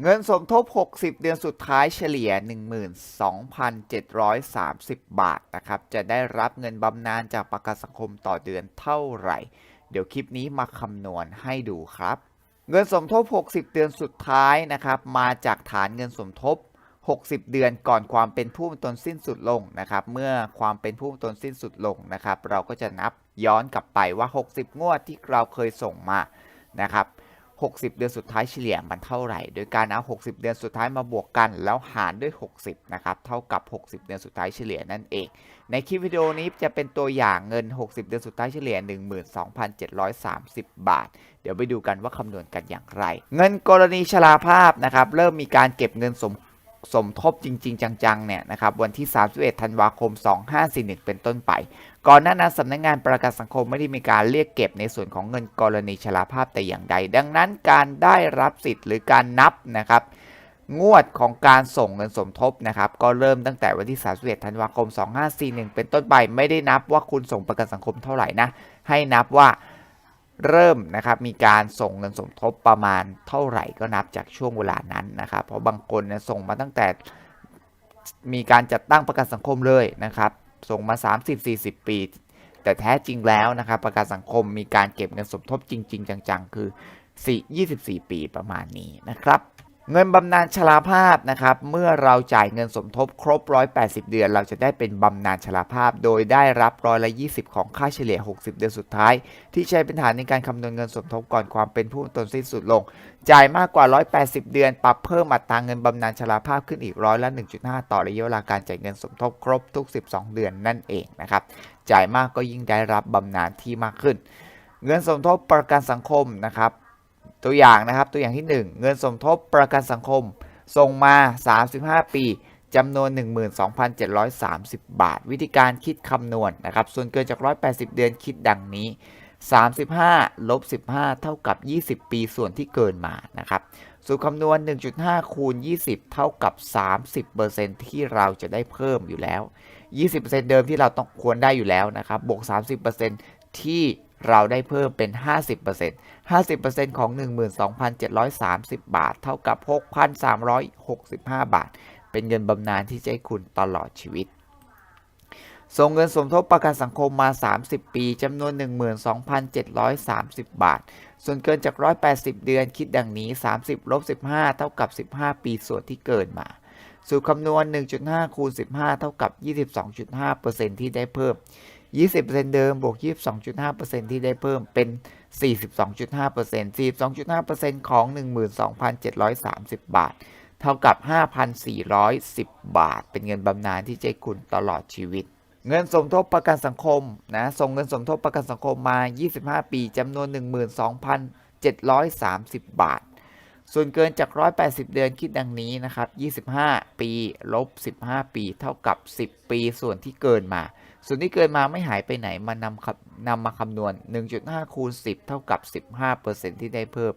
เงินสมทบ 60 เดือนสุดท้ายเฉลี่ย 12,730 บาทนะครับ จะได้รับเงินบำนาญจากประกันสังคมต่อเดือนเท่าไหร่ เดี๋ยวคลิปนี้มาคำนวณให้ดูครับ เงินสมทบ 60 เดือนสุดท้ายนะครับ มาจากฐานเงินสมทบ 60 เดือนก่อนความเป็นผู้มีตนสิ้นสุดลงนะครับ เมื่อความเป็นผู้มีตนสิ้นสุดลงนะครับ เราก็จะนับย้อนกลับไปว่า 60 งวดที่เราเคยส่งมานะครับ 60 เดือนสุดท้ายเฉลี่ยมันเท่าไหร่ โดยการเอา 60 เดือนสุดท้ายมาบวกกัน แล้วหารด้วย 60 นะครับ เท่ากับ 60 เดือนสุดท้ายเฉลี่ยนั่นเอง ในคลิปวิดีโอนี้จะเป็นตัวอย่างเงิน 60 เดือนสุดท้ายเฉลี่ย 12,730 บาท เดี๋ยวไปดูกันว่าคำนวณกันอย่างไร เงินกรณีชราภาพนะครับ เริ่มมีการเก็บเงินสม สมทบจริง ๆ จังๆเนี่ยนะครับวันที่ 31 ธันวาคม 2541 เป็นต้นไป ก่อนหน้านั้นสำนักงานประกันสังคมไม่ได้มีการเรียกเก็บในส่วนของเงินกรณีชราภาพแต่อย่างใด ดังนั้นการได้รับสิทธิ์หรือการนับนะครับงวดของการส่งเงินสมทบนะครับก็เริ่มตั้งแต่วันที่ 31 ธันวาคม 2541 เป็นต้นไปไม่ได้นับว่าคุณส่งประกันสังคมเท่าไหร่นะให้นับว่า เริ่มนะครับมีการส่งเงินสมทบประมาณเท่าไหร่ก็นับจากช่วงเวลานั้นนะครับเพราะบางคนเนี่ยส่งมาตั้งแต่มีการจัดตั้งประกันสังคมเลยนะครับส่งมา 30-40 ปี แต่แท้จริงแล้วนะครับประกันสังคมมีการเก็บเงินสมทบจริง ๆ จังๆ คือ 4 24 ปีประมาณนี้นะครับ เงินบำนาญชราภาพนะครับ เมื่อเราจ่ายเงินสมทบครบ 180 เดือน เราจะได้เป็นบำนาญชราภาพ โดยได้รับร้อยละ 20 ของค่าเฉลี่ย 60 เดือนสุดท้าย ที่ใช้เป็นฐานในการคำนวณเงินสมทบก่อนความเป็นผู้ตนสิ้นสุดลง จ่ายมากกว่า 180 เดือน ปรับเพิ่มอัตราเงินบำนาญชราภาพขึ้นอีกร้อยละ 1.5 ต่อระยะเวลาการจ่ายเงินสมทบครบทุก 12 เดือนนั่นเองนะครับ จ่ายมากก็ยิ่งได้รับบำนาญที่มากขึ้น เงินสมทบประกันสังคมนะครับ ตัวอย่างนะครับตัวอย่างที่ 1 เงินสมทบประกันสังคมส่งมา 35 ปีจำนวน 12,730 บาท วิธีการคิดคำนวณนะครับ ส่วนเกินจาก 180 เดือนคิดดังนี้ 35 ลบ 15 เท่ากับ 20 ปีส่วนที่เกินมานะครับสูตรคำนวณ 1.5 คูณ 20 เท่ากับ 30%ที่เราจะได้เพิ่มอยู่แล้ว 20%เดิมที่เราต้องควรได้อยู่แล้วนะครับ บวก 30%ที่ เราได้เพิ่มเป็น 50% 50%ของ 12,730 บาท เท่ากับ 6,365 บาท เป็นเงินบำนาญที่จะให้คุณตลอดชีวิต ส่งเงินสมทบประกันสังคมมา 30 ปีจำนวน 12,730 บาท ส่วนเกินจาก 180 เดือนคิดดังนี้ 30ลบ15 เท่ากับ 15 ปีส่วนที่เกินมา สูตรคำนวณ 1.5 คูณ 15 เท่ากับ 22.5%ที่ได้เพิ่ม 20%เดิมบวก 22.5%ที่ได้เพิ่มเป็น 42.5% 42.5%ของ 12,730 บาท เท่ากับ 5,410 บาท เป็นเงินบำนาญที่เจะให้คุณตลอดชีวิต เงินสมทบประกันสังคมนะส่งเงินสมทบประกันสังคมมา 25 ปีจำนวน 12,730 บาท ส่วนเกินจาก 180 เดือนคิดดังนี้นะครับ 25 ปี ลบ 15 ปี เท่ากับ 10 ปีส่วนที่เกินมา ส่วนที่เกินมาไม่หายไปไหนมานำคำนำมาคำนวณ 1.5 คูณ 10 เท่ากับ 15%ที่ได้เพิ่ม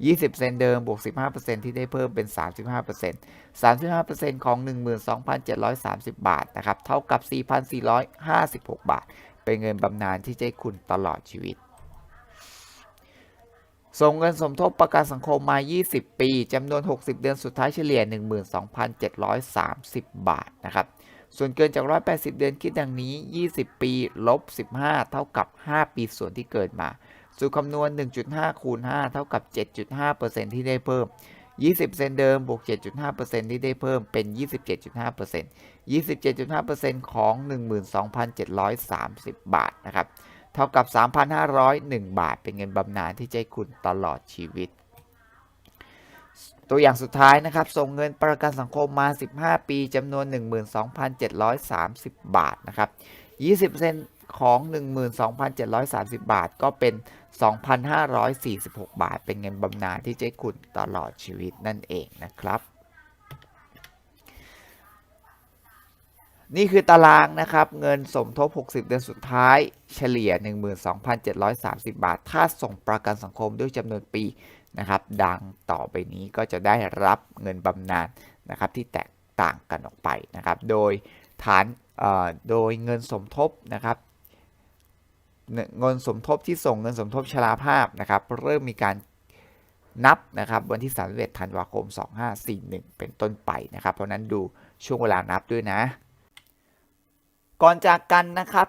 20%เดิมบวก 15%ที่ได้เพิ่มเป็น 35% 35%ของ 12,730 บาทนะครับ เท่ากับ 4,456 บาท เป็นเงินบำนาญที่จะให้คุณตลอดชีวิต ส่งเงินสมทบประกันสังคมมา 20 ปี จำนวน 60 เดือนสุดท้ายเฉลี่ย 12,730 บาทนะครับ ส่วนเกินจาก 180 เดือนคิดดังนี้ 20 ปีลบ 15 เท่ากับ 5 ปีส่วนที่เกิดมา สูตรคำนวณ 1.5 คูณ 5 เท่ากับ 7.5%ที่ได้เพิ่ม 20%เดิมบวก 7.5%ที่ได้เพิ่มเป็น 27.5% 27.5%ของ 12,730 บาทนะครับ เท่ากับ 3,501 บาท เป็นเงินบำนาญที่ให้คุณตลอดชีวิต ตัวอย่างสุดท้ายนะครับ ส่งเงินประกันสังคมมา 15 ปีจำนวน 12,730 บาทนะครับ 20%ของ 12,730 บาท ก็เป็น 2,546 บาท เป็นเงินบำนาญที่จะคุณตลอดชีวิตนั่นเองนะครับ นี่คือตารางนะครับ เงินสมทบ 60 เดือนสุดท้าย เฉลี่ย 12,730 บาท ถ้าส่งประกันสังคมด้วยจำนวนปี นะครับ ดังต่อไปนี้ก็จะได้รับเงินบำนาญนะครับที่แตกต่างกันออกไปนะครับ โดยฐานโดยเงินสมทบนะครับเงินสมทบที่ส่งเงินสมทบชราภาพนะครับเริ่มมีการนับนะครับวันที่31ธันวาคม 2541 เป็นต้นไปนะครับ เพราะนั้นดูช่วงเวลานับด้วยนะ ก่อนจากกันนะครับ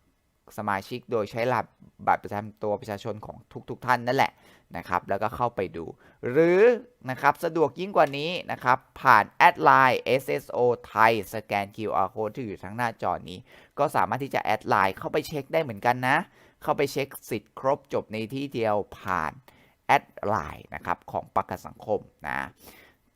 สมาชิกโดยใช้หลักบัตรประจำตัวประชาชนของทุกๆทท่านนั่นแหละนะครับแล้วก็เข้าไปดู หรือนะครับสะดวกยิ่งกว่านี้นะครับผ่านแอดไลน์ SSO ไทยสแกน QR code ที่อยู่ทั้งหน้าจอนี้ ก็สามารถที่จะแอดไลน์เข้าไปเช็คได้เหมือนกันนะ เข้าไปเช็คสิทธิ์ครบจบในที่เดียวผ่านแอดไลน์นะครับของประกันสังคมนะ